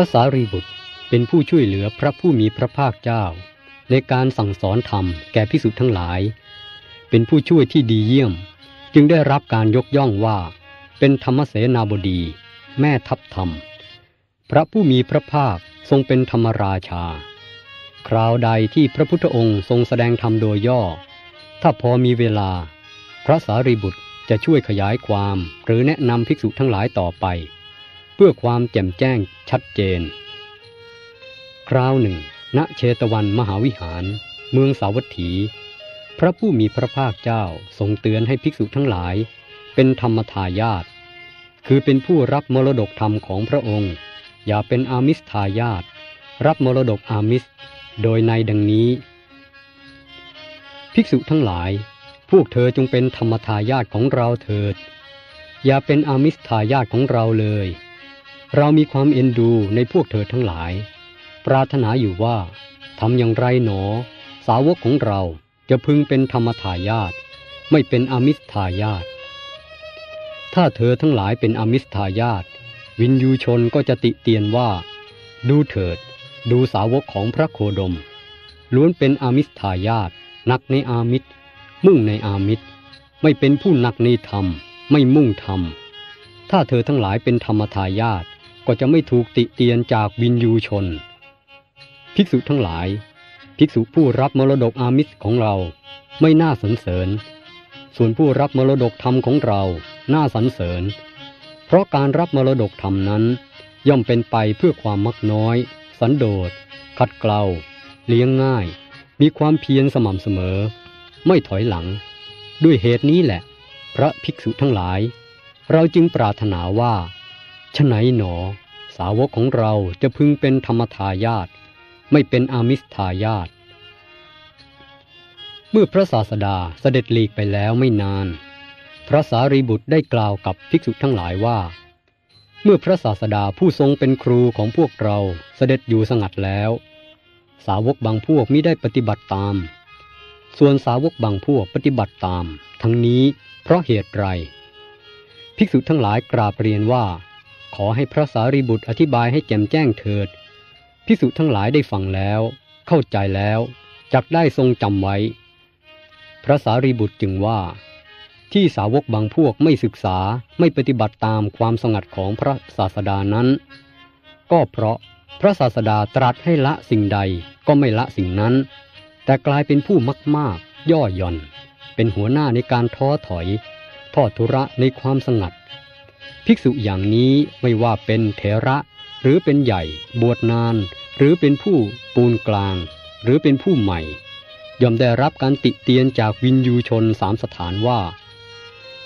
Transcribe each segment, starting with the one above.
พระสารีบุตรเป็นผู้ช่วยเหลือพระผู้มีพระภาคเจ้า ในการสั่งสอนธรรมแก่พิสุทั้งหลาย เป็นผู้ช่วยที่ดีเยี่ยม จึงได้รับการยกย่องว่า เป็นธรรมเสนาบดี แม่ทัพธรรม พระผู้มีพระภาคทรงเป็นธรรมราชา คราวใดที่พระพุทธองค์ทรงแสดงธรรมโดยย่อ ถ้าพอมีเวลา พระสารีบุตรจะช่วยขยายความหรือแนะนำภิกษุทั้งหลายต่อไป เพื่อความแจ่มแจ้งชัดเจน คราวหนึ่ง ณเชตวันมหาวิหาร เมืองสาวัตถี พระผู้มีพระภาคเจ้าทรงเตือนให้ภิกษุทั้งหลาย เป็นธรรมทายาทคือเป็นผู้รับมรดกธรรมของพระองค์ อย่าเป็นอามิสทายาทรับมรดกอามิส โดยในดังนี้ ภิกษุทั้งหลาย พวกเธอจงเป็นธรรมทายาทของเราเถิด อย่าเป็นอามิสทายาทของเราเลย เรามีความเอ็นดูในพวกเธอทั้งหลาย ปรารถนาอยู่ว่าทำอย่างไรหนอ สาวกของเราจะพึงเป็นธรรมทายาทไม่เป็นอมิสทายาทถ้าเธอทั้งหลายเป็นอมิสทายาทวินยูชนก็จะติเตียนว่า ดูเถิด ดูสาวกของพระโคดม ล้วนเป็นอามิสทายาทนักในอามิสมุ่งในอามิสไม่เป็นผู้หนักในธรรม ไม่มุ่งธรรม ถ้าเธอทั้งหลายเป็นธรรมทายาท ก็จะไม่ถูกติเตียนจากวินยูชน ภิกษุทั้งหลาย ภิกษุผู้รับมรดกอามิสของเราไม่น่าสรรเสริญ ส่วนผู้รับมรดกธรรมของเราน่าสรรเสริญ เพราะการรับมรดกธรรมนั้น ย่อมเป็นไปเพื่อความมักน้อย สันโดษ ขัดเกลาเลี้ยงง่าย มีความเพียรสม่ำเสมอ ไม่ถอยหลัง ด้วยเหตุนี้แหละ พระภิกษุทั้งหลาย เราจึงปรารถนาว่า ฉไหนหนอ สาวกของเราจะพึงเป็นธรรมทายาทไม่เป็นอามิสทายาทเมื่อพระศาสดาเสด็จหลีกไปแล้วไม่นาน พระสารีบุตรได้กล่าวกับภิกษุทั้งหลายว่า เมื่อพระศาสดาผู้ทรงเป็นครูของพวกเราเสด็จอยู่สงัดแล้ว สาวกบางพวกมิได้ปฏิบัติตาม ส่วนสาวกบางพวกปฏิบัติตาม ทั้งนี้เพราะเหตุไร ภิกษุทั้งหลายกราบเรียนว่า ขอให้พระสารีบุตรอธิบายให้แจ่มแจ้งเถิดภิกษุทั้งหลายได้ฟังแล้ว เข้าใจแล้วจักได้ทรงจำไว้ พระสารีบุตรจึงว่า ที่สาวกบางพวกไม่ศึกษาไม่ปฏิบัติตามความสงัดของพระศาสดานั้น ก็เพราะพระศาสดาตรัสให้ละสิ่งใดก็ไม่ละสิ่งนั้น แต่กลายเป็นผู้มากๆ ย่อหย่อน เป็นหัวหน้าในการท้อถอย ทอดทุระในความสงัด ภิกษุอย่างนี้ไม่ว่าเป็นเถระ หรือเป็นใหญ่ บวชนาน หรือเป็นผู้ปูนกลาง หรือเป็นผู้ใหม่ ย่อมได้รับการติเตียนจากวินยูชนสามสถานว่า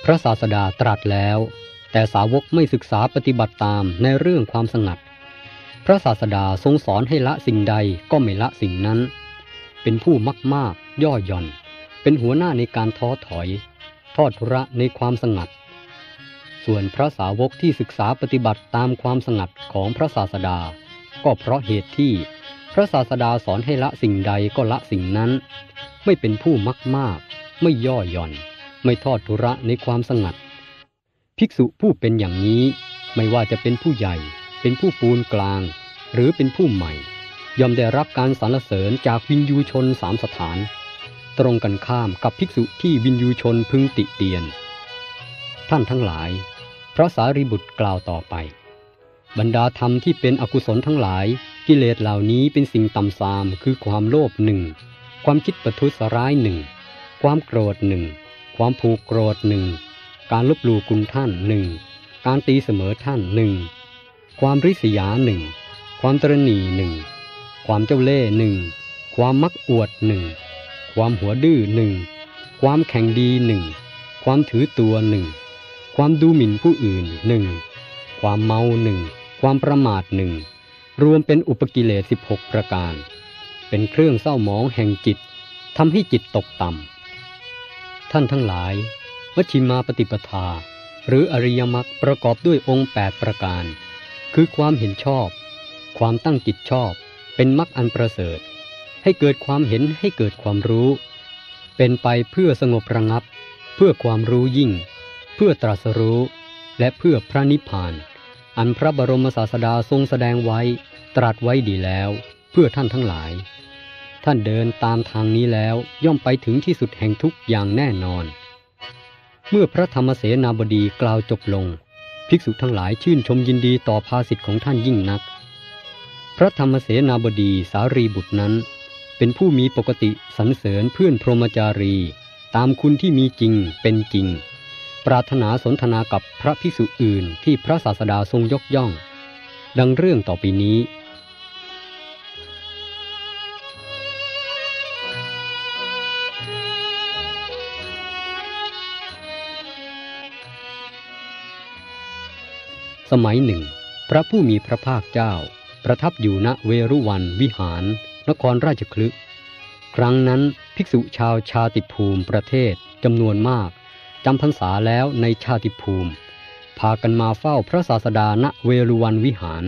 พระศาสดาตรัสแล้ว แต่สาวกไม่ศึกษาปฏิบัติตามในเรื่องความสงัด พระศาสดาทรงสอนให้ละสิ่งใดก็ไม่ละสิ่งนั้น เป็นผู้มากมากย่อหย่อน เป็นหัวหน้าในการท้อถอย ทอดทุระในความสงัด ส่วนพระสาวกที่ศึกษาปฏิบัติตามความสงัดของพระศาสดา ก็เพราะเหตุที่พระศาสดาสอนให้ละสิ่งใดก็ละสิ่งนั้น ไม่เป็นผู้มากมาก ไม่ย่อหย่อน ไม่ทอดทุระในความสงัด ภิกษุผู้เป็นอย่างนี้ไม่ว่าจะเป็นผู้ใหญ่ เป็นผู้ปูนกลาง หรือเป็นผู้ใหม่ ย่อมได้รับการสรรเสริญจากวินยูชนสามสถาน ตรงกันข้ามกับภิกษุที่วินยูชนพึงติเตียน ท่านทั้งหลาย พระสารีบุตรกล่าวต่อไป บรรดาธรรมที่เป็นอกุศลทั้งหลาย กิเลสเหล่านี้เป็นสิ่งต่ำทราม คือความโลภหนึ่ง ความคิดประทุษร้ายหนึ่ง ความโกรธหนึ่ง ความผูกโกรธหนึ่ง การลบหลู่คุณท่านหนึ่ง การตีเสมอท่านหนึ่ง ความริษยาหนึ่ง ความตรณีหนึ่ง ความเจ้าเล่ห์หนึ่ง ความมักอวดหนึ่ง ความหัวดื้อหนึ่ง ความแข่งดีหนึ่ง ความถือตัวหนึ่ง ความดูหมิ่นผู้อื่นหนึ่งความเมาหนึ่งความประมาทหนึ่งรวมเป็นอุปกิเลส16 ประการ เป็นเครื่องเศร้าหมองแห่งจิตทำให้จิตตกต่ำท่านทั้งหลายมัชฌิมาปฏิปทา หรืออริยมรรคประกอบด้วยองค์ 8 ประการ คือความเห็นชอบ ความตั้งจิตชอบ เป็นมรรคอันประเสริฐ ให้เกิดความเห็นให้เกิดความรู้ เป็นไปเพื่อสงบระงับ เพื่อความรู้ยิ่ง พื่อตรัสรู้และเพื่อพระนิพพาน อันพระบรมศาสดาทรงแสดงไว้ตรัสไว้ดีแล้ว เพื่อท่านทั้งหลาย ท่านเดินตามทางนี้แล้วย่อมไปถึงที่สุดแห่งทุกอย่างแน่นอน เมื่อพระธรรมเสนาบดีกล่าวจบลง ภิกษุทั้งหลายชื่นชมยินดีต่อภาสิทธิ์ของท่านยิ่งนัก พระธรรมเสนาบดีสารีบุตรนั้น เป็นผู้มีปกติสรรเสริญเพื่อนพรหมจารี ตามคุณที่มีจริงเป็นจริง ปรารถนาสนทนากับพระภิกษุอื่นที่พระศาสดาทรงยกย่อง ดังเรื่องต่อไปนี้ สมัยหนึ่ง พระผู้มีพระภาคเจ้า ประทับอยู่ณเวรุวันวิหาร นครราชคลึครั้งนั้นภิกษุชาวชาติภูมิประเทศจำนวนมาก จำพรรษาแล้วในชาติภูมิ พากันมาเฝ้าพระศาสดาณเวรุวันวิหาร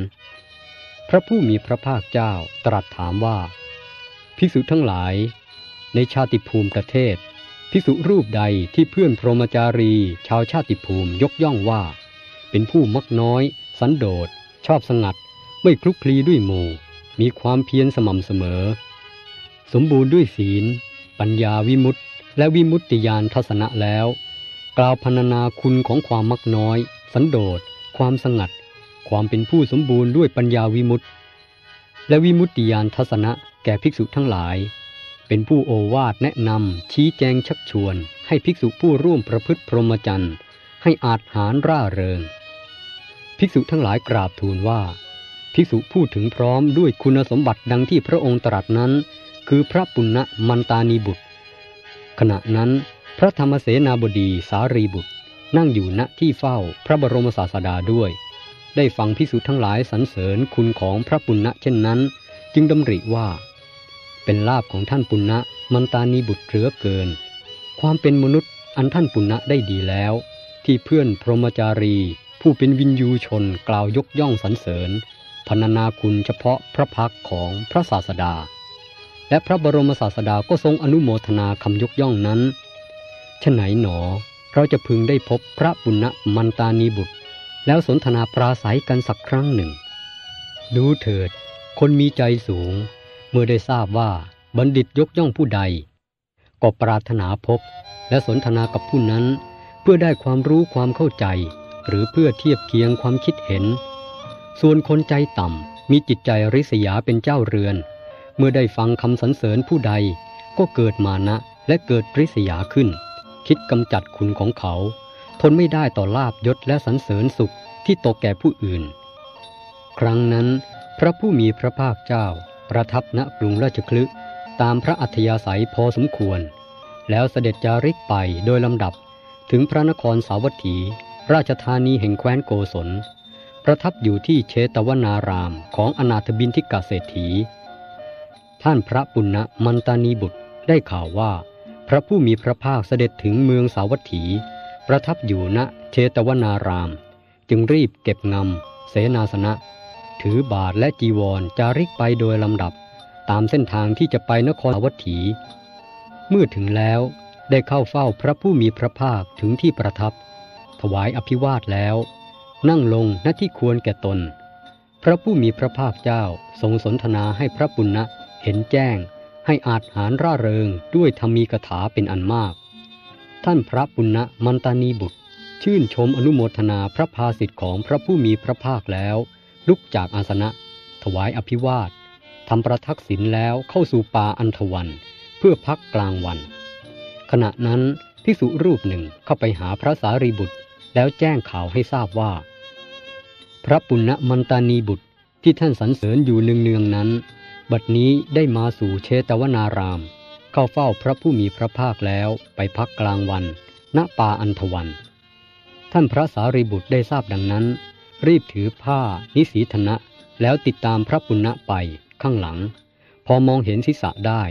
พระผู้มีพระภาคเจ้าตรัสถามว่า ภิกษุทั้งหลาย ในชาติภูมิประเทศ ภิกษุรูปใดที่เพื่อนพรหมจารี ชาวชาติภูมิยกย่องว่า เป็นผู้มักน้อย สันโดษ ชอบสงัด ไม่คลุกคลีด้วยหมู่ มีความเพียรสม่ำเสมอ สมบูรณ์ด้วยศีล ปัญญาวิมุตติและวิมุตติญาณทัศนะแล้ว กล่าวพรรณนาคุณของความมักน้อย สันโดษ ความสงัด ความเป็นผู้สมบูรณ์ด้วยปัญญาวิมุตติ และวิมุตติญาณทัศนะแก่ภิกษุทั้งหลาย เป็นผู้โอวาทแนะนำชี้แจงชักชวน ให้ภิกษุผู้ร่วมประพฤติพรหมจรรย์ให้อาจหารร่าเริง ภิกษุทั้งหลายกราบทูลว่า ภิกษุพูดถึงพร้อมด้วยคุณสมบัติดังที่พระองค์ตรัสนั้น คือพระปุณณมันตานีบุตร ขณะนั้น พระธรรมเสนาบดีสารีบุตร นั่งอยู่ณที่เฝ้าพระบรมศาสดาด้วย ได้ฟังภิกษุทั้งหลายสรรเสริญคุณของพระปุณณะเช่นนั้น จึงดำริว่า เป็นลาบของท่านปุณณะมันตานีบุตรเหลือเกิน ความเป็นมนุษย์อันท่านปุณณะได้ดีแล้ว ที่เพื่อนพรหมจารี ผู้เป็นวินยูชนกล่าวยกย่องสรรเสริญพรรณนาคุณเฉพาะพระพักของพระศาสดา และพระบรมศาสดาก็ทรงอนุโมทนาคำยกย่องนั้น ฉไหนหนอ เราจะพึงได้พบพระปุณณมันตานีบุตร แล้วสนทนาปราศัยกันสักครั้งหนึ่ง ดูเถิด คนมีใจสูง เมื่อได้ทราบว่าบัณฑิตยกย่องผู้ใด ก็ปรารถนาพบและสนทนากับผู้นั้น เพื่อได้ความรู้ความเข้าใจ หรือเพื่อเทียบเคียงความคิดเห็น ส่วนคนใจต่ำมีจิตใจริษยาเป็นเจ้าเรือน เมื่อได้ฟังคำสรรเสริญผู้ใด ก็เกิดมานะและเกิดริษยาขึ้น คิดกำจัดคุณของเขา ทนไม่ได้ต่อลาบยศและสรรเสริญสุขที่ตกแก่ผู้อื่น ครั้งนั้น พระผู้มีพระภาคเจ้า ประทับณกรุงราชคลึตามพระอัธยาศัยพอสมควร แล้วเสด็จจาริกไปโดยลำดับถึงพระนครสาวัตถี ราชธานีแห่งแคว้นโกศล ประทับอยู่ที่เชตวนารามของอนาถบินทิกาเศรษฐี ท่านพระปุณณมันตานีบุตรได้ข่าวว่า พระผู้มีพระภาคเสด็จถึงเมืองสาวัตถี ประทับอยู่ณเชตวนาราม จึงรีบเก็บงำเสนาสนะ ถือบาทและจีวรจาริกไปโดยลำดับ ตามเส้นทางที่จะไปนครสาวัตถี เมื่อถึงแล้วได้เข้าเฝ้าพระผู้มีพระภาคถึงที่ประทับ ถวายอภิวาทแล้ว นั่งลงณที่ควรแก่ตน พระผู้มีพระภาคเจ้าทรงสนทนาให้พระปุณณะเห็นแจ้ง ให้อาจหารร่าเริงด้วยธรรมีกถาเป็นอันมาก ท่านพระปุณณมันตานีบุตร ชื่นชมอนุโมทนาพระภาสิทธิ์ของพระผู้มีพระภาคแล้ว ลุกจากอาสนะ ถวายอภิวาททำประทักษิณแล้วเข้าสู่ป่าอันทวัน เพื่อพักกลางวัน ขณะนั้นภิกษุรูปหนึ่งเข้าไปหาพระสารีบุตร แล้วแจ้งข่าวให้ทราบว่า พระปุณณมันตานีบุตรที่ท่านสรรเสริญอยู่เนืองๆนั้น บัดนี้ได้มาสู่เชตวนาราม เข้าเฝ้าพระผู้มีพระภาคแล้วไปพักกลางวัน ณป่าอันทวัน ท่านพระสารีบุตรได้ทราบดังนั้น รีบถือผ้านิสีธนะ แล้วติดตามพระปุณณะไปข้างหลัง พอมองเห็นศีรษะได้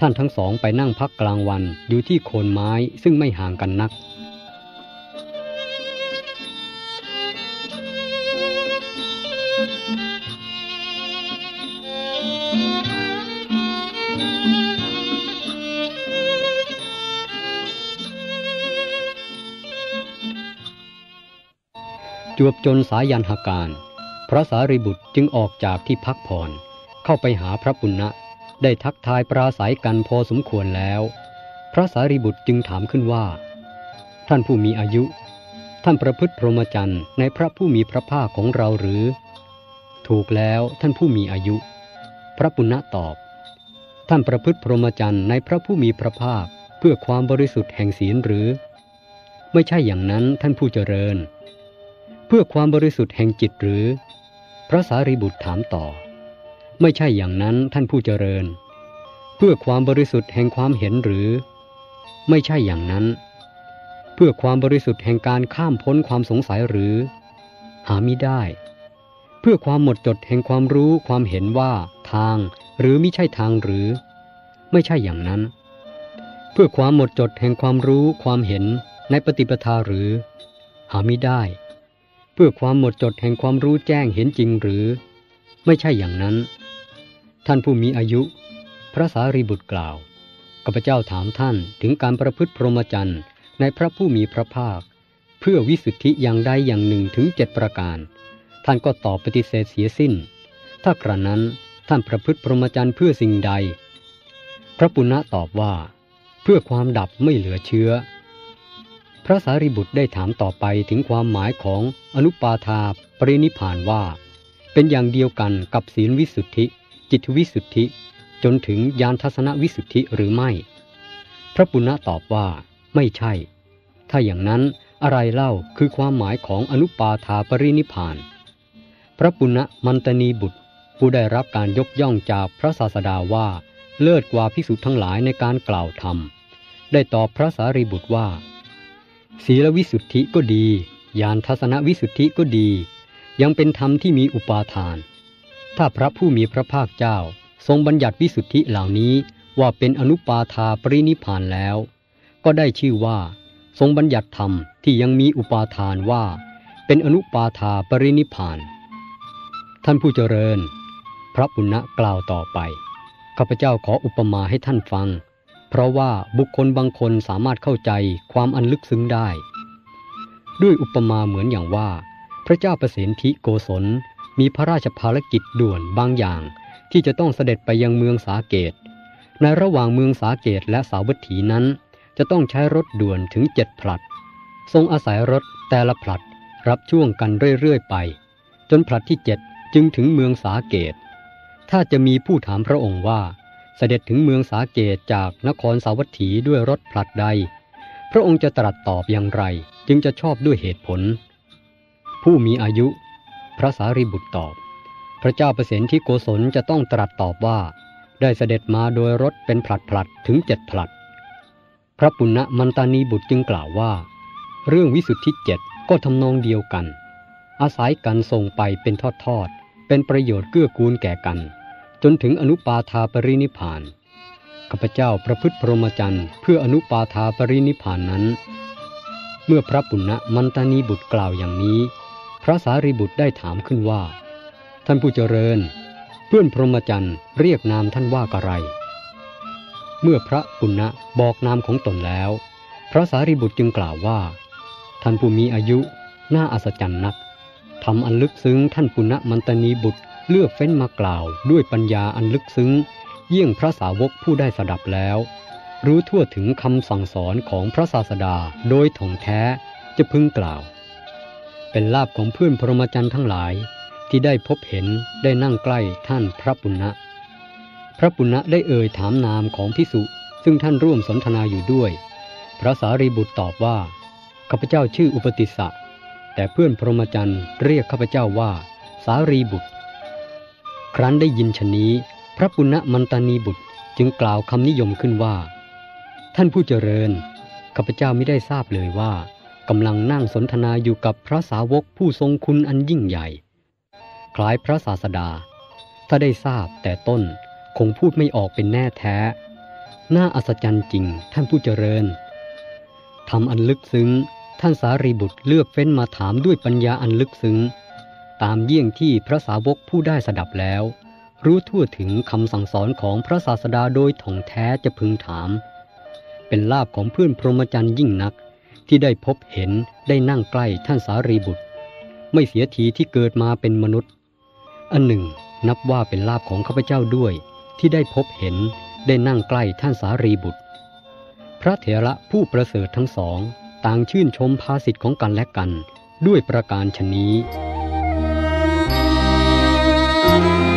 ท่านทั้งสองไปนั่งพักกลางวันอยู่ที่โคนไม้ซึ่งไม่ห่างกันนัก จวบจนสายันหาการ พระสารีบุตรจึงออกจากที่พักผ่อน เข้าไปหาพระปุณณะ ได้ทักทายปราศัยกันพอสมควรแล้ว พระสารีบุตรจึงถามขึ้นว่า ท่านผู้มีอายุ ท่านประพฤติพรหมจรรย์ในพระผู้มีพระภาคของเราหรือ ถูกแล้วท่านผู้มีอายุ พระปุณณะตอบ ท่านประพฤติพรหมจรรย์ในพระผู้มีพระภาคเพื่อความบริสุทธิ์แห่งศีลหรือ ไม่ใช่อย่างนั้นท่านผู้เจริญ เพื่อความบริสุทธิ์แห่งจิตหรือ พระสารีบุตรถามต่อ ไม่ใช่อย่างนั้นท่านผู้เจริญ เพื่อความบริสุทธิ์แห่งความเห็นหรือ ไม่ใช่อย่างนั้น เพื่อความบริสุทธิ์แห่งการข้ามพ้นความสงสัยหรือ หามิได้ เพื่อความหมดจดแห่งความรู้ความเห็นว่าทางหรือไม่ใช่ทางหรือ ไม่ใช่อย่างนั้น เพื่อความหมดจดแห่งความรู้ความเห็นในปฏิปทาหรือ หามิได้ เพื่อความหมดจดแห่งความรู้แจ้งเห็นจริงหรือ ไม่ใช่อย่างนั้น ท่านผู้มีอายุ พระสารีบุตรกล่าวข้าพเจ้าถามท่านถึงการประพฤติพรหมจรรย์ในพระผู้มีพระภาค เพื่อวิสุทธิอย่างใดอย่างหนึ่งถึงเจ็ดประการ ท่านก็ตอบปฏิเสธเสียสิ้น ถ้ากระนั้นท่านประพฤติพรหมจรรย์เพื่อสิ่งใด พระปุณณะตอบว่า เพื่อความดับไม่เหลือเชื้อ ระสารีบุตรได้ถามต่อไปถึงความหมายของอนุปาทาปรินิพานว่า เป็นอย่างเดียวกันกับศีลวิสุทธิ จิตวิสุทธิ จนถึงยานทัศนวิสุทธิหรือไม่ พระปุณณะตอบว่า ไม่ใช่ ถ้าอย่างนั้นอะไรเล่าคือความหมายของอนุปาทาปรินิพาน พระปุณณะมันตนีบุตร ผู้ได้รับการยกย่องจากพระศาสดาว่า เลิศกว่าภิกษุทั้งหลายในการกล่าวธรรม ได้ตอบพระสารีบุตรว่า ศีลวิสุทธิก็ดีญาณทัศนวิสุทธิก็ดี ยังเป็นธรรมที่มีอุปาทาน ถ้าพระผู้มีพระภาคเจ้า ทรงบัญญัติวิสุทธิเหล่านี้ว่าเป็นอนุปาทาปรินิพานแล้ว ก็ได้ชื่อว่า ทรงบัญญัติธรรมที่ยังมีอุปาทานว่า เป็นอนุปาทาปรินิพาน ท่านผู้เจริญ พระปุณณะกล่าวต่อไปข้าพเจ้าขออุปมาให้ท่านฟัง เพราะว่าบุคคลบางคนสามารถเข้าใจความอันลึกซึ้งได้ ด้วยอุปมาเหมือนอย่างว่า พระเจ้าประสิทธิโกศลมีพระราชภารกิจด่วนบางอย่าง ที่จะต้องเสด็จไปยังเมืองสาเกต ในระหว่างเมืองสาเกตและสาวัตถีนั้น จะต้องใช้รถด่วนถึงเจ็ดผลัด ทรงอาศัยรถแต่ละผลัดรับช่วงกันเรื่อยๆไป จนผลัดที่เจ็ดจึงถึงเมืองสาเกต ถ้าจะมีผู้ถามพระองค์ว่า เสด็จถึงเมืองสาเกตจากนครสาวัตถีด้วยรถผลัดใด พระองค์จะตรัสตอบอย่างไร จึงจะชอบด้วยเหตุผล ผู้มีอายุ พระสารีบุตรตอบ พระเจ้าประสิทธิโกศลจะต้องตรัสตอบว่า ได้เสด็จมาโดยรถเป็นผลัดผลัดถึงเจ็ดผลัด พระปุณณมันตานีบุตรจึงกล่าวว่า เรื่องวิสุทธิเจ็ดก็ทำนองเดียวกัน อาศัยกันส่งไปเป็นทอดๆเป็นประโยชน์เกื้อกูลแก่กัน จนถึงอนุปาทาปรินิพานข้าพเจ้าประพฤติพรหมจรรย์เพื่ออนุปาทาปรินิพานนั้น เมื่อพระปุณณมันตานีบุตรกล่าวอย่างนี้ พระสารีบุตรได้ถามขึ้นว่า ท่านผู้เจริญ เพื่อนพรหมจรรย์เรียกนามท่านว่ากะไรเมื่อพระปุณณะบอกนามของตนแล้ว พระสารีบุตรจึงกล่าวว่า ท่านผู้มีอายุน่าอัศจรรย์นักทำอันลึกซึ้งท่านปุณณมันตนีบุตร เลือกเฟ้นมากล่าวด้วยปัญญาอันลึกซึ้ง เยี่ยงพระสาวกผู้ได้สดับแล้ว รู้ทั่วถึงคำสั่งสอนของพระศาสดาโดยถ่องแท้จะพึงกล่าว เป็นลาบของเพื่อนพรหมจรรย์ทั้งหลายที่ได้พบเห็นได้นั่งใกล้ท่านพระปุณณะ พระปุณณะได้เอ่ยถามนามของพิสุซึ่งท่านร่วมสนทนาอยู่ด้วย พระสารีบุตรตอบว่าข้าพเจ้าชื่ออุปติสสะแต่เพื่อนพรหมจรรย์เรียกข้าพเจ้าว่า สารีบุตร ครั้นได้ยินชนี้ พระปุณณมันตานีบุตรจึงกล่าวคำนิยมขึ้นว่า ท่านผู้เจริญข้าพเจ้าไม่ได้ทราบเลยว่ากำลังนั่งสนทนาอยู่กับพระสาวกผู้ทรงคุณอันยิ่งใหญ่ คล้ายพระศาสดา ถ้าได้ทราบแต่ต้นคงพูดไม่ออกเป็นแน่แท้ น่าอัศจรรย์จริงท่านผู้เจริญทำอันลึกซึ้ง ท่านสารีบุตรเลือกเฟ้นมาถามด้วยปัญญาอันลึกซึ้ง ตามเยี่ยงที่พระสาวกผู้ได้สดับแล้ว รู้ทั่วถึงคำสั่งสอนของพระศาสดาโดยถ่องแท้จะพึงถาม เป็นลาบของเพื่อนพรหมจรรย์ยิ่งนักที่ได้พบเห็นได้นั่งใกล้ท่านสารีบุตร ไม่เสียทีที่เกิดมาเป็นมนุษย์ อันหนึ่ง นับว่าเป็นลาภของข้าพเจ้าด้วย ที่ได้พบเห็นได้นั่งใกล้ท่านสารีบุตร พระเถระผู้ประเสริฐทั้งสอง ต่างชื่นชมภาสิทธิ์ของกันและกัน ด้วยประการชนนี้ Thank you.